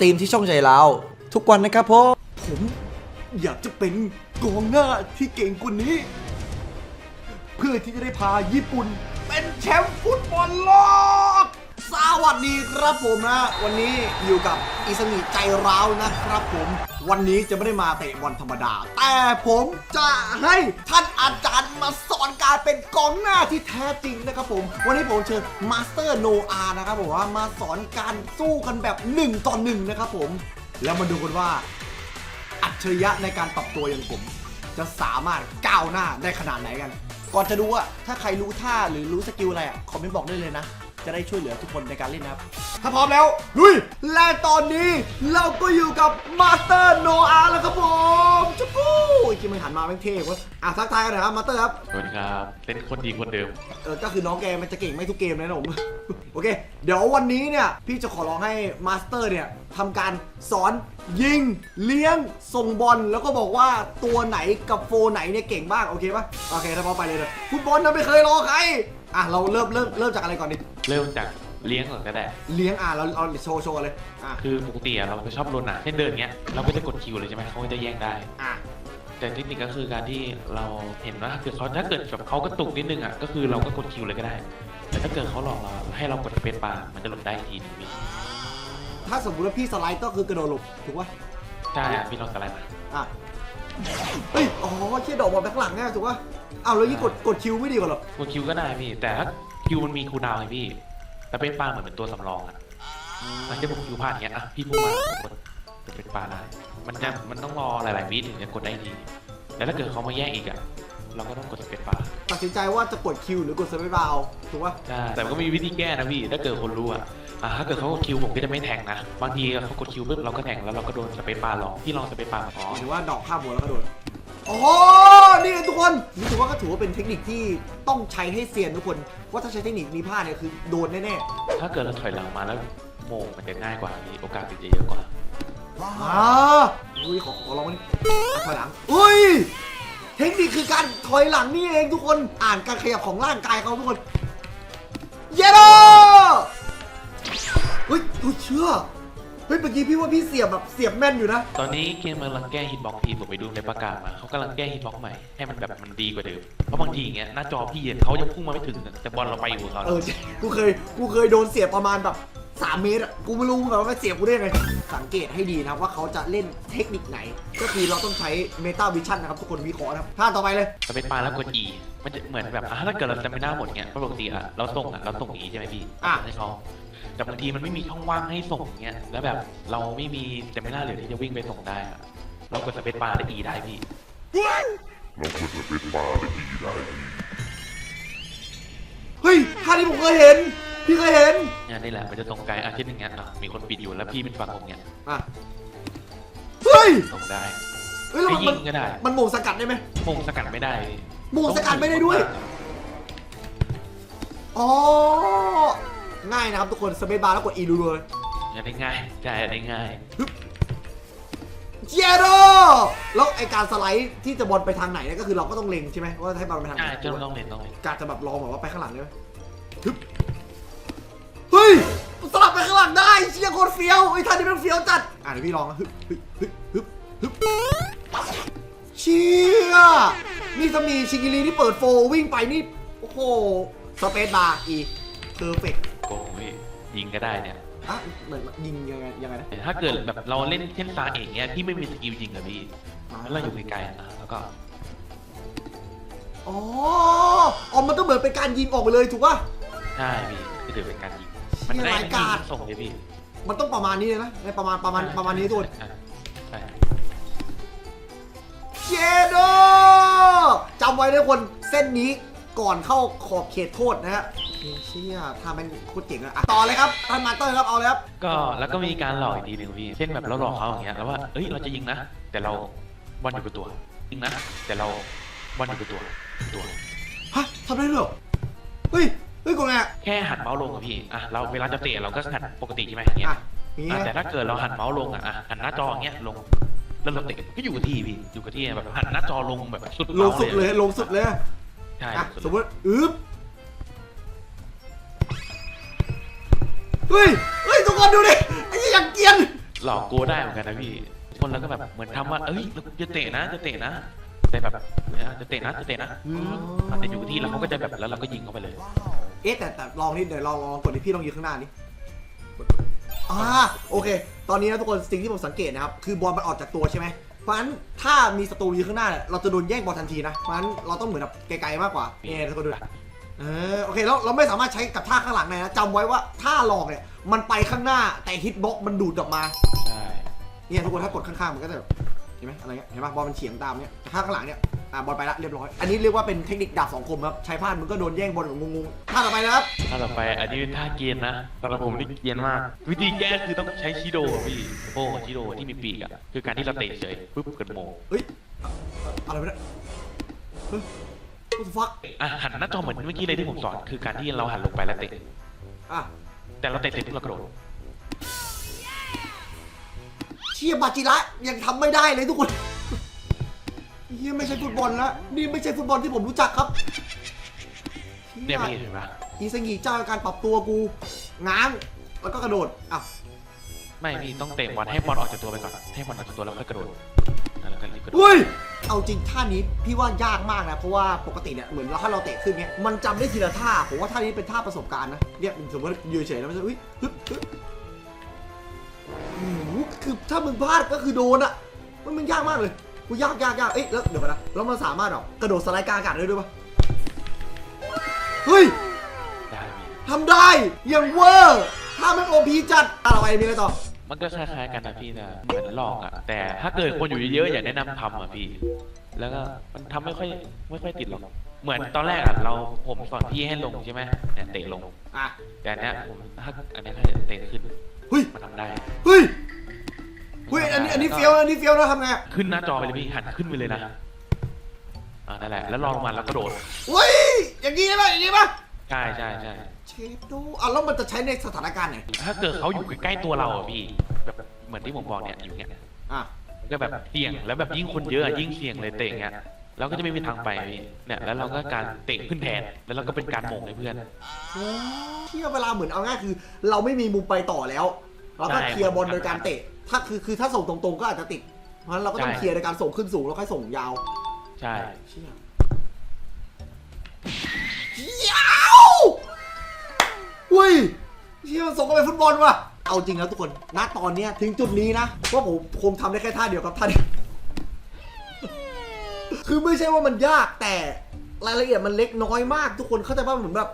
ตรีมที่ช่องใจเราทุกวันนะครับผมผมอยากจะเป็นกองหน้าที่เก่งกว่านี้ เพื่อที่จะได้พาญี่ปุ่นเป็นแชมป์ฟุตบอลโลก วัสดีครับผมนะ วันนี้อยู่กับอิสมิใจร้าวนะครับผม วันนี้จะไม่ได้มาเตะบอลธรรมดา แต่ผมจะให้ท่านอาจารย์มาสอนการเป็นกองหน้าที่แท้จริงนะครับผม วันนี้ผมเชิญมาสเตอร์โนอานะครับผมว่ามาสอนการสู้กันแบบ1ต่อ1นะครับผม แล้วมาดูกันว่า อัจฉริยะในการปรับตัวอย่างผม จะสามารถก้าวหน้าได้ขนาดไหนกัน ก่อนจะดูอะถ้าใครรู้ท่าหรือรู้สกิลอะไรอะคอมเมนต์บอกได้เลยนะ จะได้ช่วยเหลือทุกคนในการเล่นนะครับ ถ้าพร้อมแล้วลุยและตอนนี้เราก็อยู่กับมาสเตอร์โนอาแล้วครับผมจุ๊บอีกทีมันหันมาแม่งเท่เวะอะทักทายกันหน่อยครับมาสเตอร์ครับสวัสดีครับเป็นคนดีคนเดิม เออก็คือน้องแกมันจะเก่งไม่ทุกเกมเลยนะผม โอเค เดี๋ยววันนี้เนี่ยพี่จะขอร้องให้มาสเตอร์เนี่ยทำการสอนยิงเลี้ยงส่งบอลแล้วก็บอกว่าตัวไหนกับโฟไหนเนี่ยเก่งบ้างโอเคปะโอเคถ้าพร้อมไปเลยเลยฟุตบอลนะไม่เคยรอใครอะเราเริ่มเริ่มเริ่มจากอะไรก่อนดิ เริ่มจากเลี้ยงก่อนก็ได้ เลี้ยงอะเราเอาโชว์โชว์เลยอะคือปกติอะเราจะชอบโดนหนักเช่นเดินเงี้ยเราก็จะกดคิวเลยใช่ไหมเขาก็จะแย่งได้ อะแต่เทคนิคก็คือการที่เราเห็นว่าถ้าเกิดเขาถ้าเกิดแบบเขากระตุกนิดนึงอะก็คือเราก็กดคิวเลยก็ได้ แต่ถ้าเกิดเขาหลอกเราให้เรากดสเปซบาร์มันจะหลบได้อีกทีหนึงพี่ถ้าสมมติว่าพี่สไลด์ก็คือกระโดดหลบถูกปะใช่อะพี่ลองสไลด์มาอะเฮ้ยอ๋อเชี่ยดอกบอลแบ็คหลังเนี่ยถูกปะอ้าวแล้วยี่งกดกดคิวไม่ดีกว่าเหรอกดคิวก็ได้พี่แต่ถ้า คิวมันมีคูลดาวน์ไงพี่สเปซบาร์เหมือนเป็นตัวสำรองอะมันจะผมคิวพลาดอย่างเงี้ยอะพี่พุ่งมากดสเปซบาร์ได้มันจะมันต้องรอหลายๆวิถึงจะกดได้ทีแต่ถ้าเกิดเขามาแย่งอีกอะเราก็ต้องกดสเปซบาร์ตัดสินใจว่าจะกดคิวหรือกดสเปซบาร์เอาถูกปะใช่แต่มันก็มีวิธีแก้นะพี่ ถ้าเกิดคนรู้อะอ่าถ้าเกิดเขากดคิวผมก็จะไม่แทงนะ บางทีเขากดคิวปุ๊บเราก็แทงแล้วเราก็โดนสเปซบาร์ลองพี่ลองสเปซบาร์มาอ๋อหรือว่าดอกข้ามหัวแล้วก็โดด อ๋อ นี่ไงทุกคนนี่ถือว่าก็ถือว่าเป็นเทคนิคที่ต้องใช้ให้เซียนทุกคน ว่าถ้าใช้เทคนิคนี้พลาดเนี่ยคือโดนแน่ถ้าเกิดเราถอยหลังมาแล้วโมงมันจะง่ายกว่ามีโอกาสติดจะเยอะกว่าๆอ่าอุ้ยขอขอลองมันอะถอยหลังอุ้ย เทคนิคคือการถอยหลังนี่เองทุกคน อ่านการขยับของร่างกายเขาทุกคน เยโรเฮ้ยอุ้ยเชื่อ เฮ้ยเมื่อกี้พี่ว่าพี่เสียบแบบเสียบแม่นอยู่นะ ตอนนี้เกมมันกำลังแก้ฮิตบ็อกซ์พี่ผมไปดูในประกาศมาเขากำลังแก้ฮิตบ็อกซ์ใหม่ให้มันแบบมันดีกว่าเดิมเพราะบางทีอย่างเงี้ยหน้าจอพี่อะเขายังพุ่งมาไม่ถึงอะแต่บอลเราไปอยู่กับเขาเออกูเคยกูเคยโดนเสียบประมาณแบบ3เมตรอะกูไม่รู้แบบว่ามันเสียบกูได้ไงสังเกตให้ดีนะครับว่าเขาจะเล่นเทคนิคไหน ก็คือเราต้องใช้เมตาวิชั่นนะครับทุกคนวิเคราะห์นะครับท่าต่อไปเลย สเปซบาร์แล้วกด E มันจะเหมือนแบบอะถ้าเกิดเราจะไม่น่าหมดเงี้ยปกติอะเราส่งอะเราส่งอย่างงี้ใช่ไหมพี่อะ ให้เขา แต่บางทีมันไม่มีช่องว่างให้ส่งเงี้ยแล้วแบบเราไม่มีแต่ไม่น่าเหลือที่จะวิ่งไปส่งได้อะเรากดสเปซบาร์ได้ E ได้พี่เราควรจะเป็นปลาได้ดีได้ดีเฮ้ยท่านี้ผมเคยเห็น พี่เคยเห็นเนี่ยนี่แหละมันจะส่งไกลอาเช่นอย่างเงี้ยอะมีคนปิดอยู่แล้วพี่เป็นฝั่งผมเงี้ยอะเฮ้ยส่งได้เฮ้ยแล้วให้มันยิงก็ได้มันโหมงสกัดได้ไหมมงสกัดไม่ได้โหมงสกัดไม่ได้ด้วย อ๋อ ง่ายนะครับทุกคนสเปซบาร์แล้วกด E รัวๆเลยเนี่ยได้ง่ายใช่ได้ง่ายเจโรแล้วไอการสไลด์ที่จะบอลไปทางไหนเนี่ยก็คือเราก็ต้องเล็งใช่ไหมว่าให้บอลไปทางไหใช่นจะต้องเล่นต้องเล่นกาจะแบบลองแบบว่าไปข้างหลังได้ไหมฮึบเฮ้ยสลับไปข้างหลังได้เชี่ยโคตรเฟี้ยวไอ้ยท่านี้มันเฟี้ยวจัดอะเดี๋ยวพี่ลองนะฮึบฮึบฮึบฮึบฮึบเชี่ยนี่ถ้ามีชิกิรีที่เปิดโฟร์วิ่งไปนี่โอ้โหสเปซบาร์อีเพอร์เฟกต์โกงพี่ ยิงก็ได้เนี่ย อะเหมือนยิงยังไงยังไงนะแต่ถ้าเกิดแบบเราเล่นเช่นตาเอกเนี้ยที่ไม่มีสกิลยิงอะพี่แล้วเราอยู่ไกลๆอะแล้วก็อ๋ออ๋อมันต้องเหมือนเป็นการยิงออกไปเลยถูกป่ะ ใช่พี่ก็ถือเป็นการยิง มันได้รายการส่งเลยพี่ มันต้องประมาณนี้เลยนะในประมาณประมาณประมาณนี้ทุกคนอะใช่เจโดจำไว้นะทุกคนเส้นนี้ก่อนเข้าขอบเขตโทษนะฮะ เชี่ยถ้ามันโคตรเจ๋งอะอะต่อเลยครับท่านมาสเตอร์ครับเอาเลยครับ ก็แล้วก็มีการหลอกอีกทีหนึ่งพี่ เช่นแบบเราหลอกเขาอย่างเงี้ยแล้วว่าเอ้ยเราจะยิงนะ แต่เราบอลอยู่กับตัวยิงนะ แต่เราบอลอยู่กับตัวตัว ฮะทำได้ด้วยเหรอเฮ้ย เฮ้ยกดไงอะแค่หันเมาส์ลงอะพี่อะเราเวลาจะเตะเราก็หันปกติใช่ไหมอย่างเงี้ยอะอย่างอะเงี้ยแต่ถ้าเกิดเราหันเมาส์ลงอะอะหันหน้าจออย่างเงี้ยลงแล้วเราเตะก็อยู่กับที่พี่อยู่กับที่แบบหันหน้าจอลงแบบสุดลงเมาส์สุดเลยลงสุดเลย ใช่อะสุดสมมติอึ๊บ เฮ้ย เฮ้ย ทุกคนดูดิ ไอ้ยี่อย่างเกรียน หลอกกูได้เหมือนกันนะพี่คนแล้วก็แบบเหมือนทำว่าเอ้ยจะเตะนะจะเตะนะ แต่แบบเออจะเตะนะจะเตะนะอืมอาจจะอยู่ที่แล้วเขาก็จะแบบแล้วเราก็ยิงเข้าไปเลย เอ๊ะแต่แต่ลองนี่เดี๋ยวลองลองกดดิพี่ลองยืนข้างหน้านี่อ่าโอเค ตอนนี้นะทุกคนสิ่งที่ผมสังเกตนะครับคือบอลมันออกจากตัวใช่ไหมเพราะฉะนั้นถ้ามีศัตรูยืนข้างหน้าเนี่ยเราจะโดนแย่งบอลทันทีนะเพราะฉะนั้นเราต้องเหมือนแบบไกลๆมากกว่าเนี่ยทุกคนดูนะ เออโอเคแล้วเราไม่สามารถใช้กับท่าข้างหลังได้นะจำไว้ว่าท่าหลอกเนี่ยมันไปข้างหน้าแต่ฮิตบ็อกมันดูดออกมาใช่เนี่ยทุกคนถ้ากดข้างๆมันก็จะแบบเห็นไหมอะไรเงี้ยเห็นปะบอลมันเฉียงตามเนี่ยแต่ถ้าข้างหลังเนี่ยอะบอลไปละเรียบร้อยอันนี้เรียกว่าเป็นเทคนิคดาบสองคมครับใช้พลาดมึงก็โดนแย่งบอลแบบงงๆท่าต่อไปนะครับถ้าต่อไปอันนี้เป็นท่าเกียนนะสำหรับผมนี่เกียนมาก วิธีแก้คือต้องใช้ชิโดอะพี่โป้กับชิโดที่มีปีกอะคือการที่เราเตะเฉยปุ๊บกดโมงเฮ้ยอะไรไปเนี่ยเฮ้ย what the fuck อะหันหน้าจอเหมือนเมื่อกี้เลยที่ผมสอนคือการที่เราหันลงไปแล้วเตะอะแต่เราเตะเสร็จปุ๊บเรากระโดดเชียบาจิระยังทำไม่ได้เลยทุกคนเฮียไม่ใช่ฟุตบอลแล้วนี่ไม่ใช่ฟุตบอลที่ผมรู้จักครับเนี่ยไม่เห็นปะอีสังกีเจ้าการปรับตัวกูง้างแล้วก็กระโดดอะไม่พี่ต้องเตะบอลให้บอลออกจากตัวไปก่อนให้บอลออกจากตัวแล้วค่อยกระโดดแล้วก็รีบกระโดดอุ้ย เอาจริงท่านี้พี่ว่ายากมากนะ เพราะว่าปกติเนี่ยเหมือนเราถ้าเราเตะขึ้นเนี่ยมันจำได้ทีละท่าผมว่าท่านี้เป็นท่าประสบการณ์นะเนี่ยสมมติยืนเฉยแล้วมันจะอุ้ยฮึบฮึบโอ้โหคือถ้ามึงพลาดก็คือโดนอะมันมันยากมากเลยกูยากยากยากเอ้ยแล้วเดี๋ยวก่อนนะแล้วมันสามารถหรอกระโดดสไลด์กลางอากาศได้ด้วยปะเฮ้ยได้พี่ทำได้อย่างเวอร์ถ้ามันโอพีจัดอะไรไปมีอะไรต่อ มันก็คล้ายๆกันนะพี่นะเหมือนหลอกอะแต่ถ้าเกิดคนอยู่เยอะๆอย่าแนะนำทำอะพี่ แล้วก็มันทำไม่ค่อยไม่ค่อยติดหรอก เหมือนตอนแรกอะเราผมสอนพี่ให้ลงใช่ไหมเนี่ยเตะลง อะ แต่อันเนี้ยผมถ้าอันเนี้ยถ้าเตะขึ้นเฮ้ย มันทำได้ เฮ้ย เฮ้ย อันนี้ อันนี้เฟี้ยว อันนี้เฟี้ยวนะทำไงอะขึ้นหน้าจอไปเลยพี่หันขึ้นไปเลยนะ อ่านั่นแหละ แล้วรอลงมาแล้วกระโดด เฮ้ย อย่างนี้ได้ปะอย่างนี้ปะ ใช่ใช่ใช่เชฟดูอะแล้วมันจะใช้ในสถานการณ์ไหนถ้าเกิดเขาอยู่ใกล้ๆตัวเราอะพี่แบบเหมือนที่ผมบอกเนี่ยอยู่เนี่ยอะมันก็แบบเสี่ยงแล้วแบบยิ่งคนเยอะอะยิ่งเสี่ยงเลยเตะเงี้ยเราก็จะไม่มีทางไปพี่เนี่ยแล้วเราก็การเตะขึ้นแทนแล้วเราก็เป็นการโมงให้เพื่อน โอ้เที่ยเวลาเหมือนเอาง่ายคือ เราไม่มีมุมไปต่อแล้วเราก็ใช่ เคลียร์บอลโดยการเตะ ถ้าคือคือถ้าส่งตรงๆก็อาจจะติดเพราะฉะนั้นเราก็ต้องใช่เคลียร์โดยการส่งขึ้นสูงแล้วค่อยส่งยาวใช่ เชี่ยยาว อุ้ยเชี่ยมันส่งกันไปฟุตบอลว่ะ เอาจริงแล้วทุกคน ณ ตอนเนี้ยถึงจุดนี้นะว่าผมคงทำได้แค่ท่าเดียวครับท่าน คือไม่ใช่ว่ามันยากแต่รายละเอียดมันเล็กน้อยมาก ทุกคนเข้าใจป่ะเหมือนแบบ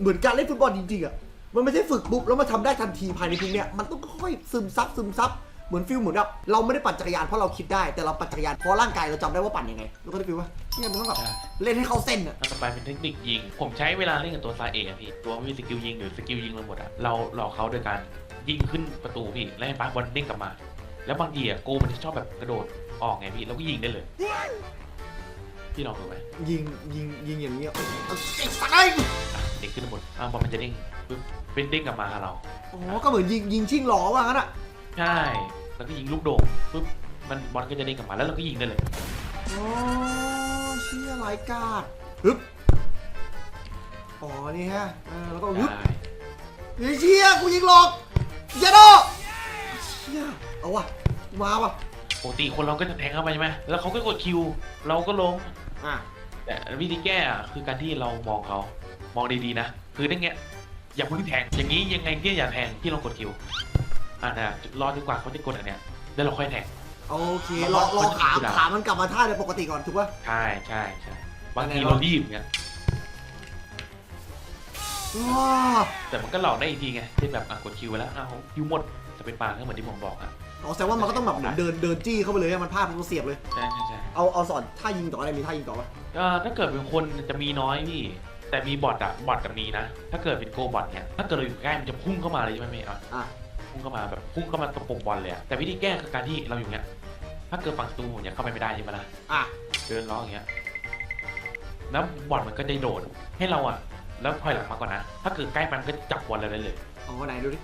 เหมือนการเล่นฟุตบอลจริงๆอะ มันไม่ใช่ฝึกปุ๊บแล้วมาทำได้ทันทีภายในพริบเนี่ย มันต้องค่อยๆซึมซับซึมซับ เหมือนฟิลเหมือนแบบเราไม่ได้ปั่นจักรยานเพราะเราคิดได้แต่เราปั่นจักรยานเพราะร่างกายเราจำได้ว่าปั่นยังไงรู้ก็ได้ฟิลว่าเนี่ยมันต้องแบบใช่เล่นให้เข้าเส้นอะแล้วต่อไปเป็นเทคนิคยิง ผมใช้เวลาเล่นกับตัวซาเอะพี่ตัวไม่มีสกิลยิงหรือสกิลยิงมันหมดอะเราหลอกเขาโดยการยิงขึ้นประตูพี่แล้วให้ปาบอลเด้งกลับมา แล้วบางทีอะโกมันจะชอบแบบกระโดดออกไงพี่แล้วก็ยิงได้เลยพี่ลองดูไหมยิงยิงยิงอย่างเงี้ยเอาไอ้สัตว์ไอ้อะเด้งขึ้นบนอะบอลมันจะเด้งปึ๊บเป็นเด้งกลับมาหาเราอ๋อก็เหมือนยิงยิงชิงหลอว่างั้นอะ ใช่แล้วก็ยิงลูกโด่งปึ๊บมันบอลก็จะเด้งกลับมาแล้วเราก็ยิงได้เลยอ๋อเชี่ยไรายกาดฮึบอ๋อนี่ฮะเออแล้วก็ฮึบใช่เฮ้ยเชี่ยกูยิงหลอกเยโดเชี่ยเอาวะมาว่ะปกติคนเราก็จะแทงเข้าไปใช่ไหมแล้วเขาก็กดคิว เราก็ล้มอะแต่วิธีแก้อะคือการที่เรามองเขามองดีๆนะ คือได้เงี้ยอย่าเพิ่งแทงอย่างนี้ยังไงก็อย่าแทงที่เรากดคิว อ่านะรอจนกว่าเขาจะกดอันเนี้ยแล้วเราค่อยแทง โอเครอรอขาขามันกลับมาท่าในปกติก่อนถูกป่ะ ใช่ใช่ใช่บางทีอะไรวะเรารีบเงี้ยว้าแต่มันก็หลอกได้อีกทีไงที่แบบอะกดคิวไปแล้วอ้าวคิวหมดจะเป็นปลาก็เหมือนที่ผมบอกอะอ๋อแสดงว่ามันก็ต้องแบบเหมือนเดินเดินจี้เข้าไปเลยให้มันพลาดมันก็เสียบเลย ใช่ใช่ใช่เอาเอาสอนท่ายิงต่ออะไรมีท่ายิงต่อป่ะก็ถ้าเกิดเป็นคนจะมีน้อยพี่ แต่มีบอทอะบอทกับมีนะ ถ้าเกิดเป็นโกบอทเนี่ยถ้าเกิดเราอยู่ใกล้มันจะพุ่งเข้ามาเลยใช่ไหมเมย์อะอะ พุ่งเข้ามาแบบพุ่งเข้ามาตรงปกบอลเลยอะแต่วิธีแก้คือการที่เราอยู่เนี้ย ถ้าเกิดฝั่งศัตรูเนี่ยเข้าไปไม่ได้ใช่ไหมล่ะอะเดินล้ออย่างเงี้ยแล้วบอลมันก็จะโดดให้เราอะแล้วถอยหลังมาก่อนนะ ถ้าเกิดใกล้มันก็จับบอลเราได้เลยอ๋อไหนดูดิ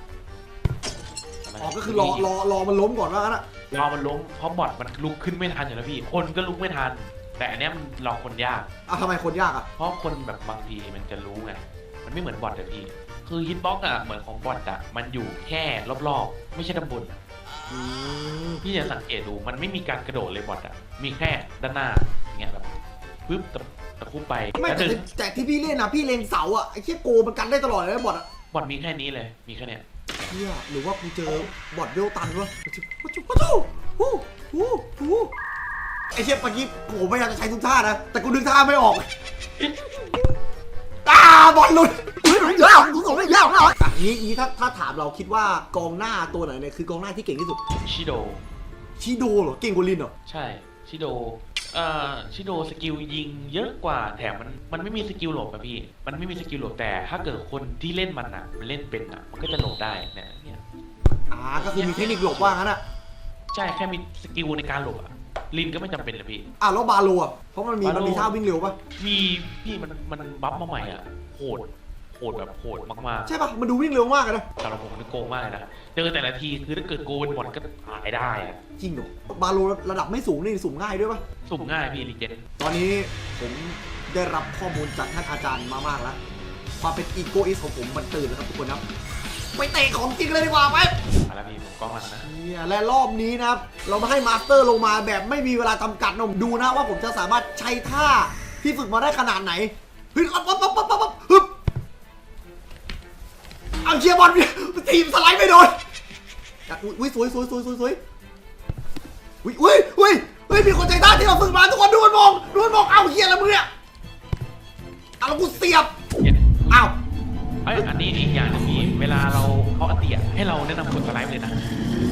ใช่ไหมอ๋อก็คือรอรอรอมันล้มก่อนว่างั้นอะรอมันล้มเพราะบอลมันลุกขึ้นไม่ทันอยู่แล้วพี่ คนก็ลุกไม่ทัน แต่อันเนี้ยมันรอคนยากอะทำไมคนยากอะ เพราะคนแบบบางทีมันจะรู้ไง มันไม่เหมือนบอทแต่พี่ คือฮิตบ็อกอะเหมือนของบอทอะมันอยู่แค่รอบๆ ไม่ใช่ด้านบนอืมพี่จะสังเกตดูมันไม่มีการกระโดดเลยบอทอะมีแค่ด้านหน้าอย่างเงี้ยแบบปึ๊บตะตะคุบไปไม่แล้วแต่เดินแต่ที่พี่เล่นนะพี่เล็งเสาอะไอ้เชี่ยโกมันกันได้ตลอดเลยนะบอทอะบอทมีแค่นี้เลยมีแค่เนี้ยเฮียหรือว่ากูเจอบอทเวลตันวะปะจุปะจุปะจุฮู้ฮู้ฮู้ไอ้เชี่ยเมื่อกี้โหพยายามจะใช้ทุกท่านะแต่กูดึงท่าไม่ออกอ้าบอลหลุดเฮ้ยมั นยาวกูส่งไม่ยาวนะอะนี้นี้ถ้าถ้าถามเราคิดว่ากองหน้าตัวไหนเนี่ยคือกองหน้าที่เก่งที่สุด ชิโด ชิโดเหรอเก่งกว่าลินเหรอใช่ ชิโดเอ่อชิโดสกิลยิงเยอะกว่าแถมมันมันไม่มีสกิลหลบอะพี่ มันไม่มีสกิลหลบแต่ ถ้าเกิดคนที่เล่นมันอะมันเล่นเป็นอะมันก็จะหลบได้เนี่ยเนี่ยอ่าก็คือมีเทคนิคหลบว่างั้นอะใช่แค่มีสกิลในการหลบอะลินก็ไม่จำเป็นเลยพี่ อ่าแล้วบาโลอะเพราะมันมีมันมีท่าวิ่งเร็วปะมีพี่มันมันบัฟมาใหม่อะโหด หดแบบโหดมากใช่ปะมันดูวิ่งเร็วมากเลยนะๆสำหรับผมมันโกงมากเลยนะเจอแต่ละทีคือถ้าเกิดโกนหมดก็ตายได้อะจริงเหรอบาโลระดับไม่สูงนี่สูงง่ายด้วยปะสุ่มง่ายพี่ลิเจนตอนนี้ผมได้รับข้อมูลจากท่านอาจารย์มามากแล้วความเป็นอีโกอิสของผมมันตื่นแล้วครับทุกคนครับไปเตะของจริงเลยดีกว่าไหมมาแล้วพี่ผมกล้องมันนะเนี่ยและรอบนี้นะครับเรามาให้มาสเตอร์ลงมาแบบไม่มีเวลาจำกัดนะผมดูนะว่าผมจะสามารถใช้ท่าที่ฝึกมาได้ขนาดไหนเฮ้ยปั๊บปั๊บปั๊บปั๊บปั๊บปั๊บฮึบ เอาเชียร์บอลทีมสไลด์ไม่โดนอะอุ้ยสวยสวยสวยสวยสวยอุ้ยอุ้ยอุ้ยอุ้ยมีคนใจท่าที่เราฝึกมาทุกคนดูมันมองดูมันมองเอาเฮียแล้วมึงเนี่ยเอาแล้วกูเสียบเนี่ยอ้าวไอยอันนี้อีกอย่างหนึงพี่เวลาเราเขาอันเตียให้เราแนะนำกดสไลด์ไปเลยนะ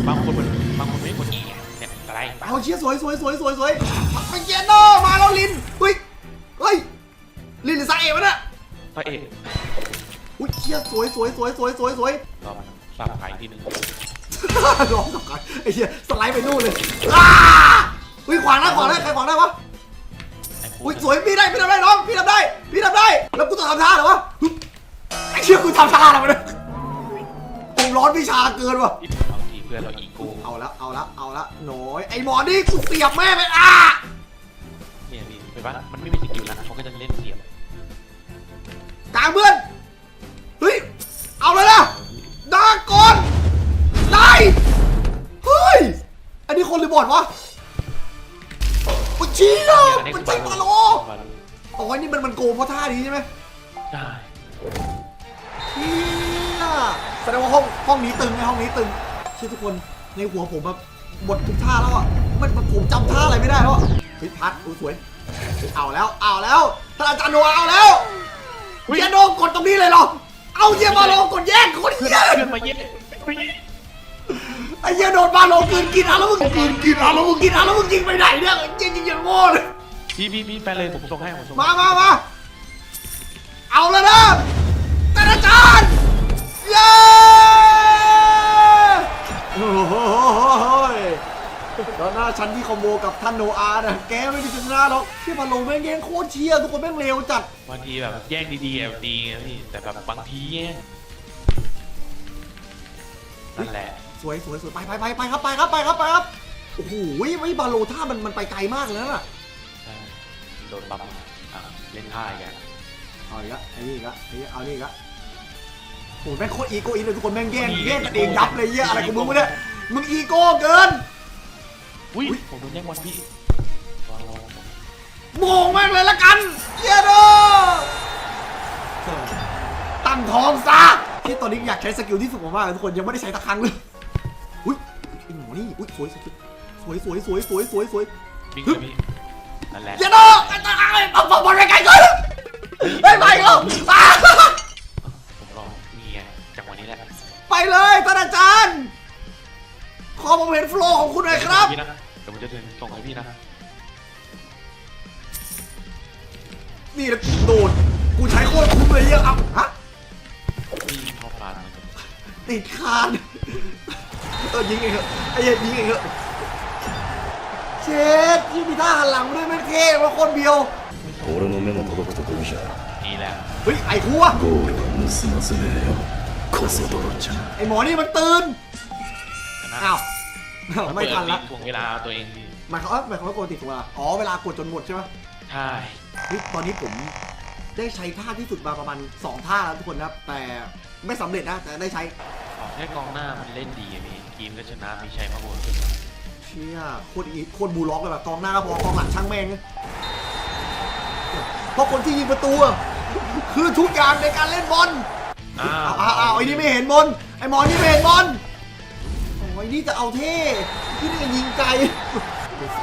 บางคนมันบางคนไม่กดอีไงเนี่ยสไลด์ไปเอาเชียร์สวยสวยสวยสวยสวยไปเจนโนมาแล้วลินเฮ้ยเฮ้ยลินหรือซาเอวะเนี่ยพระเอก อุ้ยเชียร์สวยสวยสวยสวยสวยสวยรอมันสับขายอีกทีหนึงร้องกับกันไอ้เชียสไลด์ไปนู่นเลยอ้าอุ้ยขวางได้ขวางได้ใครขวางได้วะไอ้พวกอุ้ยสวยพี่ได้พี่ทำได้น้องพี่ทำได้พี่ทำได้แล้วกูต้องทำท่าเหรอวะฮึบไอ้เชียกูทำท่าอะไรมาเนี่ยผมร้อนวิชาเกินว่ะบางทีเพื่อนเราอีโก้เอาละเอาละเอาละหน่อยไอ้หมอนี่กูเสียบแม่ไปอะเนี่ยพี่เห็นปะมันไม่มีสกิลนะเขาก็จะเล่นเสียบกลางเพื่อนเฮ้ย เอาเลยนะดาก่อนได้เฮ้ย อันนี้คนหรือบอดวะโอ้ยเชี่ยอันนี้มันคือใช่บาบาโลโลบาโลอ๋อนี่มันมันโกงเพราะท่านี้ใช่ไหมใช่เชี่ยแสดงว่าห้องห้องนี้ตึงไงห้องนี้ตึงเชื่อทุกคนในหัวผมแบบหมดทุกท่าแล้วอะมันมันผมจำท่าอะไรไม่ได้แล้วอะเฮ้ยพัดอุ้ยสวยเฮ้ยเอาแล้วเอาแล้วท่านอาจารย์โนเอาแล้วเฮียโนกดตรงนี้เลยเหรอ เอาเฮียบาโลกดแยกคนเฮียเพื่อนมาเย็ดไอ้เหี้ยโดนบาโลกินกินอะแล้วมึงกินกินอะแล้วมึงกินอะแล้วมึงยิงไปไหนเนี่ยยิงยิงอย่างโง่เลยพี่พี่พี่ไปเลยผมส่งให้ผมส่งมามามาเอาแล้วนะท่านอาจารย์เย้โอ้โห แล้วหน้าชั้นที่คอมโบกับท่านโนอาร์นะแกไม่มีชนะหรอกที่บาโลแม่งแย่งโคตรเชียร์ทุกคนแม่งเร็วจัดบางทีแบบแย่งดีๆแบบดีนะพี่แต่แบบบางทีแย่งนั่นแหละ สวยสวยสวยไปไปไปไปครับไปครับไปครับไปครับโอ้โหไม่บาโลท่ามันมันไปไกลมากเลยนะใช่โดนบัมอะเล่นท่าอีกอะเอาอีกละไอ้นี่อีกละไอ้นี่เอานี่อีกละโอ้โหแม่งโคตรอีโก้อินเลยทุกคนแม่งแย่งแย่งกันเองยับเลยเหี้ยอะไรของมึงวะเนี่ยมึงอีโก้เกิน อุ้ยผมโดนแย่งวันพี่วางวางวางโมงแม่งเลยละกันเหี้ยโดตั้งท้องซะที่ตอนนี้อยากใช้สกิลที่สุดมากๆเลยทุกคนยังไม่ได้ใช้ตะครั้งเลยอุ้ยไอ้หมอนี่อุ้ยสวยสวยสวยสวยสวยสวยสวยวิ่งเลยพี่นั่นแหละเหี้ยโดไอ้ตาไอ้เอาบอลไปไกลเกินเฮ้ยไปอีกแล้วอะผมรอนี่ไงจังหวะนี้แหละไปเลยท่านอาจารย์ ขอผมเห็นโฟลว์ของคุณหน่อยครับ พี่นะเดี๋ยวผมจะเดินส่งให้พี่นะ นี่แหละโดด กูใช้โคตรคุ้มเลยเยอะอ่ะฮะ พี่ชอบพลาดเลย ติดคานเออยิงเองเถอะไอ้เหี้ยยิงเองเถอะเช็ดที่มีท่าหันหลังด้วยแม่งเท่ว่าโคตรเบียว 俺の目も届くところじゃ นี่แหละ เฮ้ย ไอ้ครัว ゴールを盗ませねえよコソ泥ちゃん ไอ้หมอนี่มันตื่น ช นะอ้าวอ้าวไม่ทันละถ่วงเวลาตัวเองพี่หมายความว่าหมายความว่าโกนติดตัวละอ๋อเวลากดจนหมดใช่ไหมใช่เฮ้ยตอนนี้ผมได้ใช้ท่าที่สุดมาประมาณ2ท่าแล้วทุกคนนะครับแต่ไม่สำเร็จนะแต่ได้ใช้ออกแค่กองหน้ามันเล่นดีอะพี่ทีมก็ชนะมีชัยมาโหนขึ้นมาเชี่ยโคตรอีโคตรบูลล็อกเลยแบบกองหน้าก็พอกองหลังช่างแม่งนะเพราะคนที่ยิงประตูอะคือทุกอย่างในการเล่นบอลอ้าอ้าววอ้าวไอ้นี่ไม่เห็นบอลไอ้หมอนี่ไม่เห็นบอล โอ้ยนี่จะเอาเท่ที่นี่ยิงไกล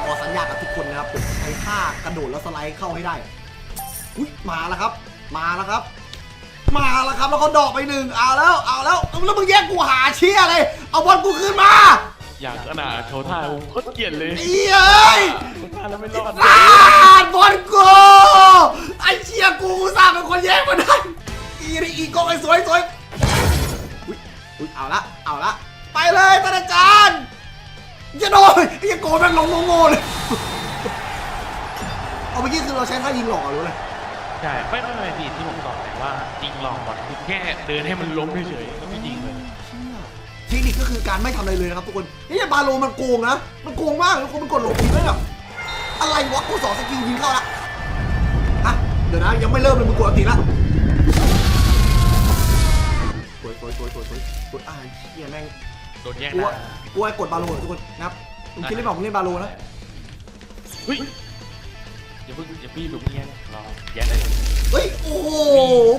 ขอสัญญากับทุกคนนะครับผมใช้ท่ากระโดดแล้วสไลด์เข้าให้ได้อุ้ยมาแล้วครับ มาแล้วครับ มาแล้วครับแล้วเขาดอกไปหนึ่งเอาแล้วเอาแล้วแล้วมึงแย่งกูหาเชี่ยเลยเอาบอลกูขึ้นมาอยากขนาดโชว์ท่าผมโคตรเกลียดเลยเอ้ยโชว์ท่าแล้วไม่รอดลาดบอลกูไอ้เชี่ยกูอุตสาห์เป็นคนแย่งมาได้อีนี่อีกองไอ้สวยสวยอุ้ยอุ้ยเอาละเอาละ ไปเลยท่านอาจารย์จะโดนไอ้ยังโกแม่งลงโง่ๆเลย เอาเมื่อกี้คือเราใช้ท่ายิงหลอกหรืออะไรใช่ไม่ไม่ไม่พี่ที่ผมบอกแต่ว่ายิงลองบอลคือแค่เดินให้มันล้มเฉยๆก็ไม่ยิงเลยเทคนิคก็คือการไม่ทำอะไรเลยนะครับทุกคนนี่บาโลมันโกงนะ มันโกงมากทุกคนมันกดหลบทีไม่แบบอะไรวะกูสองสกิลยิงเข้าละอะเดี๋ยวนะยังไม่เริ่มเลยมึงกดอันติละสวยสวยสวยสวยสวยสวยอ่าเฮียแม่งโดนแย่งกูหว่าน้ากูว่ากดบาโลเหรอทุกคนนะครับมึงคิดได้เปล่ามึงเล่นบาโลนะเฮ้ยอย่าเพิ่งอย่าพี่ดูแย่งรอแย่งเลยเฮ้ยโอ้โห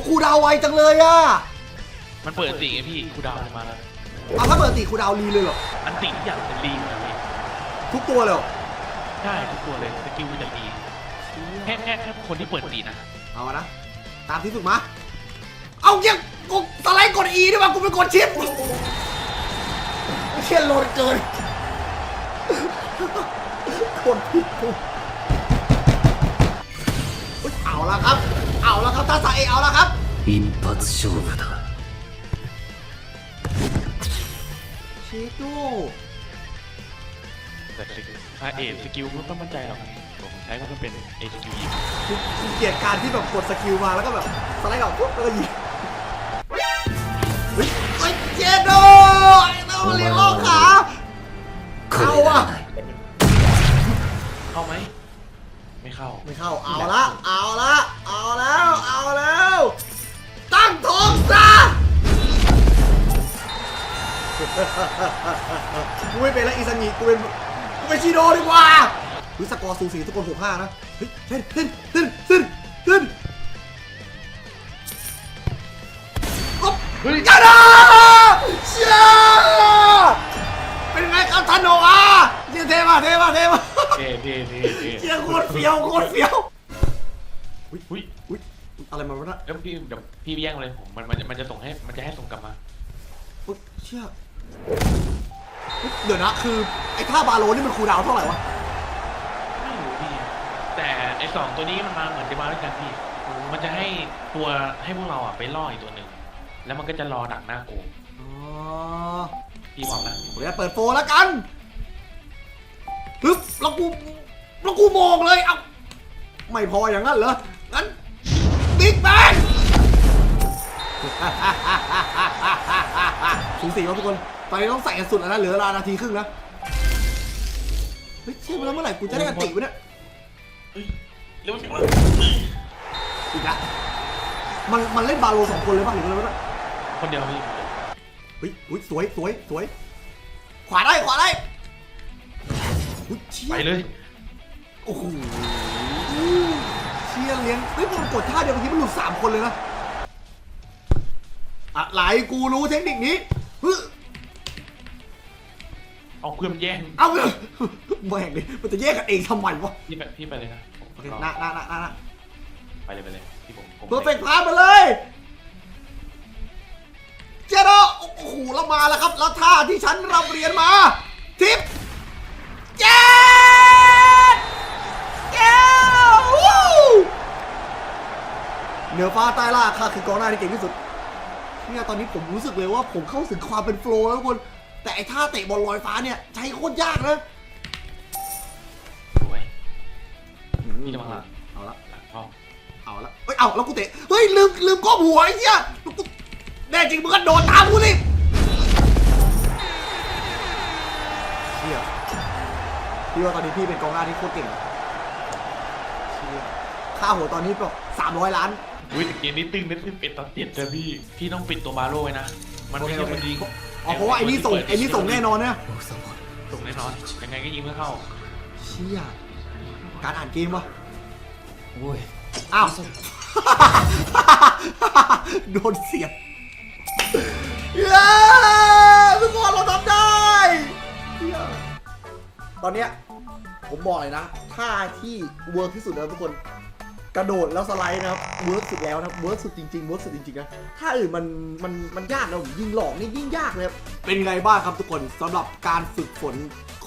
ครูดาวไวจังเลยอะมันเปิดสีไงพี่ครูดาวลงมาแล้วเอาถ้าเปิดติครูดาวรีเลยเหรออันติทุกอย่างเป็นลีนนะพี่ทุกตัวเลยเหรอใช่ทุกตัวเลยสกิลมันจะลีนแค่แค่แค่คนที่เปิดตีนะเอาอะนะตามที่สุดมาเอาเยี่ยกูสไลด์กด E ดีกว่ากูเป็นกดชิป เชี่นโลนเกินคนผิดกูเอาละครับ เอาละครับท่าสายเอเอาละครับอินพัตโชว์ดะเชโตูแต่สกิลอาเอสกิลไม่ต้องมั่นใจหรอกใช้ก็ต้องเป็นเอสกิลยิงคือเกียดการที่แบบกดสกิลมาแล้วก็แบบสไลด์ออกปุ๊บแล้วก็ยิงเฮ้ยเจโด มารียนโอขาเข้าอะเข้าไหมไม่เข้า ไม่เข้าเอาละเอาละเอาแล้วเอาแล้ว ตั้งทงซะกูไม่เป็นแล้วอีสันีกูเป็นกูเป็นชิโดดีกว่าหรือสกอร์สูสีทุกคนหกห้านะเฮ้ยเล่นเล่นเล่นเล่นเล่นอ๊อบจ้าด้า เชี่ยเทมาเทมาเทมาเท่เท่เท่เท่เชี่ยโคตรเฟี้ยวโคตรเฟี้ยวอุ้ยอุ้ยอุ้ยอะไรมาวะเนะแล้วพี่เดี๋ยวพี่แย่งเลยผมมันมันมันจะส่งให้มันจะให้ส่งกลับมาอุ๊ยเชี่ยเฮ้ยเดี๋ยวนะคือไอ้ท่าบาโลนี่มันคูลดาวน์เท่าไหร่วะไม่รู้พี่แต่ไอสองตัวนี้มันมาเหมือนจะมาด้วยกันพี่ มันจะให้ตัวให้พวกเราอะไปล่ออีกตัวหนึ่งแล้วมันก็จะรอดักหน้ากูอ๋อพี่บอกนะผมจะเปิดโฟร์แล้วกันฮึบ แล้วกูแล้วกูมองเลยเอ้าไม่พออย่างนั้นเหรองั้นบิ๊กแบงสูสีครับทุกคนตอนนี้ต้องใส่กันสุดแล้วนะเหลือเวลานาทีครึ่งนะเฮ้ยเชื่อมาแล้วเมื่อไหร่กูจะได้กันติวะเนี่ยเฮ้ยเร็วจังเลยอีกละมันมันเล่นบาโลสองคนเลยป่ะหรืออะไรวะเนี่ยคนเดียวพี่เฮ้ยอุ้ยสวยสวยสวยขวาได้ขวาได้ อุ้ยเชี่ยไปเลย โอ้โหเชี่ยเลี้ยงเฮ้ยมันกดท่าเดียวเมื่อกี้มันหลุดสามคนเลยนะอะไรกูรู้เทคนิคนี้เฮ้ยเอาเพื่อนแย่งเอาเลยแม่งเลยมันจะแยกกันเองทำไมวะพี่ไปพี่ไปเลยนะโอเคหน้าหน้าหน้าหน้าหน้าไปเลยไปเลยพี่ผมผมเพอร์เฟกต์พาสมาเลย เจโรโอ้โหเรามาแล้วครับแล้วท่าที่ฉันรับเรียนมา ทิปเจ็ดเก้ววู้ เหนือฟ้าใต้ล่าข้าคือกองหน้าที่เก่งที่สุดเนี่ยตอนนี้ผมรู้สึกเลยว่าผมเข้าถึงความเป็นโฟล์แล้วทุกคน แต่ไอ้ท่าเตะบอลลอยฟ้าเนี่ยใช้โคตรยากนะสวยพี่ระวังหลังเอาละหลังเข้าเอาละเฮ้ยเอาแล้วกูเตะเฮ้ยลืมลืมก้มหัวไอ้เหี้ยกูแน่จริงมึงก็โดดตามกูสิเชี่ยพี่ว่าตอนนี้พี่เป็นกองหน้าที่โคตรเก่งเชี่ยค่าหัวตอนนี้แบบสามร้อยล้าน อุ้ยแต่เกมนี้ตึงนิดนึงเป็นต่อเจ็ดเลยพี่ พี่ต้องปิดตัวบาโร่ไว้นะ มันไม่โอใช่เคมันดีอ๋อเพราะว่าไอ้นี่ส่งไอ้นี่ส่งแน่นอนนะส่งแน่นอน ยังไงก็ยิงไม่เข้า เชี่ย การอ่านเกมวะโอ้ย อ้าว โดนเสียบเย้ทุกคนเราทำได้เหี้ยตอนเนี้ยผมบอกเลยนะท่าที่เวิร์กที่สุดแล้วทุกคน กระโดดแล้วสไลด์นะครับเวิร์กสุดแล้วนะครับเวิร์กสุดจริงๆเวิร์กสุดจริงๆนะถ้าอื่นมันมันมันยากนะผมยิงหลอกนี่ยิ่งยากเลยครับเป็นไงบ้างครับทุกคนสำหรับการฝึกฝน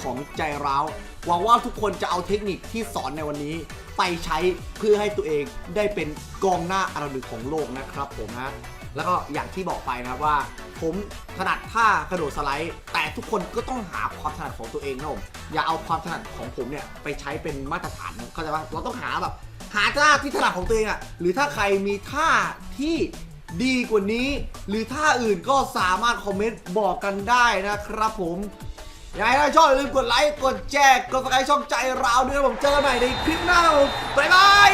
ของใจร้าวหวังว่าทุกคนจะเอาเทคนิคที่สอนในวันนี้ ไปใช้เพื่อให้ตัวเองได้เป็นกองหน้าอันดับหนึ่งของโลกนะครับผมนะแล้วก็อย่างที่บอกไปนะครับว่า ผมถนัดท่ากระโดดสไลด์ แต่ทุกคนก็ต้องหาความถนัดของตัวเองนะผมอย่าเอาความถนัดของผมเนี่ยไปใช้เป็นมาตรฐานเข้าใจปะเราต้องหาแบบ หาท่าที่ถนัดของตัวเองอะหรือถ้าใครมีท่าที่ดีกว่านี้ หรือท่าอื่นก็สามารถคอมเมนต์บอกกันได้นะครับผมยังไงถ้าชอบอย่าลืมกดไลค์กดแชร์กดติดตามช่องใจเราด้วยนะผมเจอกันใหม่ในคลิปหน้าบ๊ายบาย